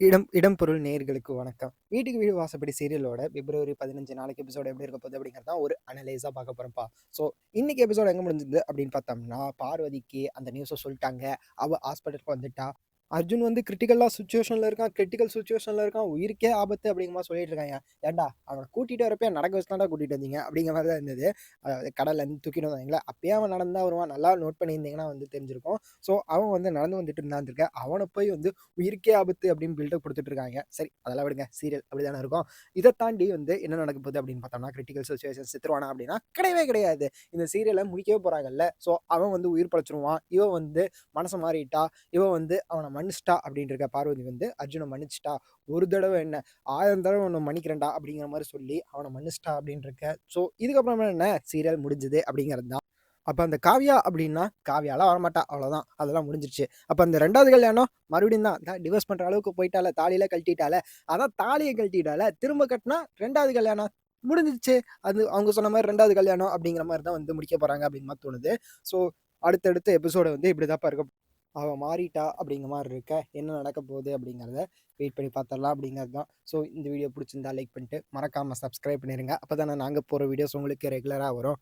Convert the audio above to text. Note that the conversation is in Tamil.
இடம் இடம்பொருள் நேர்களுக்கு வணக்கம். வீட்டுக்கு வீடு வாசப்படி சீரியலோட பிப்ரவரி 15 நாளைக்கு எபிசோடு எப்படி இருக்க போகுது அப்படிங்கிறது தான் ஒரு அனலைஸாக பார்க்க போகிறோம்ப்பா ஸோ இன்னைக்கு எபிசோடு எங்கே முடிஞ்சது அப்படின்னு பார்த்தோம்னா, பார்வதிக்கு அந்த நியூஸை சொல்லிட்டாங்க அவள் ஹாஸ்பிட்டலுக்கு வந்துட்டா. அர்ஜுன் வந்து கிரிட்டிக்கலாக சுச்சுவேஷனில் இருக்கான். கிரிட்டிக்கல் சுச்சுவேஷனில் இருக்கான். உயிருக்கே ஆபத்து அப்படிங்கிற சொல்லிட்டு இருக்காங்க. ஏண்டா அவனை கூட்டிகிட்டு வரப்பே நடக்க வச்சு தான்டா கூட்டிட்டு வந்தீங்க அப்படிங்கிற மாதிரி தான் இருந்தது. அதாவது இருந்து தூக்கிட்டு வந்தாங்களே அப்பயே அவன் நடந்தா வருவான். நல்லா நோட் பண்ணியிருந்தீங்கன்னா வந்து தெரிஞ்சிருக்கும். ஸோ அவன் வந்து நடந்து வந்துட்டு இருந்தான்ருக்க. அவனை போய் வந்து உயிருக்கே ஆபத்து அப்படின்னு பில்டப் கொடுத்துட்டு இருக்காங்க. சரி அதெல்லாம் விடுங்க. சீரியல் அப்படி தானே இருக்கும். இதை தாண்டி வந்து என்ன நடக்க போகுது அப்படின்னு பார்த்தோம்னா, கிரிட்டிக்கல் சுச்சுவேஷன் செத்துருவானா அப்படின்னா, கிடையவே கிடையாது. இந்த சீரியலை முடிக்கவே போகிறாங்கல்ல ஸோ அவன் வந்து உயிர் பழச்சிருவான் இவன் வந்து மனசை மாறிட்டா. இவன் வந்து அவனை மன்னிச்சிட்டா அப்படின்ற பார்வதி வந்து அர்ஜுனை மன்னிச்சிட்டா ஒரு தடவை என்ன ஆயிரம் தடவை ஒன்று மன்னிக்கிறேன்டா அப்படிங்கிற மாதிரி சொல்லி அவனை மன்னிச்சிட்டா அப்படின்னு ஸோ இதுக்கப்புறம் என்ன சீரியல் முடிஞ்சது அப்படிங்கிறது தான். அப்போ அந்த காவியா அப்படின்னா, காவியாலாம் வரமாட்டா. அவ்வளோதான். அதெல்லாம் முடிஞ்சிருச்சு. அப்போ அந்த ரெண்டாவது கல்யாணம் மறுபடியும் தான். தான் டிவோர்ஸ் பண்ணுற அளவுக்கு போயிட்டால. தாலிலாம் கழட்டிட்டால. அதான் தாலியை கழட்டிட்டால. திரும்ப கட்டினா ரெண்டாவது கல்யாணம் முடிஞ்சிச்சு அது அவங்க சொன்ன மாதிரி ரெண்டாவது கல்யாணம் அப்படிங்கிற மாதிரி தான் வந்து முடிக்க போகிறாங்க அப்படின்னு மாதிரி தோணுது. ஸோ அடுத்தடுத்த எபிசோடு வந்து இப்படி தான் இருக்க அவன் மாறிட்டா அப்படிங்கிற மாதிரி இருக்க. என்ன நடக்க போகுது அப்படிங்கிறத வெயிட் பண்ணி பார்த்துடலாம் அப்படிங்கிறது தான். ஸோ இந்த வீடியோ பிடிச்சிருந்தா லைக் பண்ணிட்டு, மறக்காமல் சப்ஸ்கிரைப் பண்ணிருங்க. அப்பதானே நாங்கள் போகிற வீடியோஸ் உங்களுக்கு ரெகுலராக வரும்.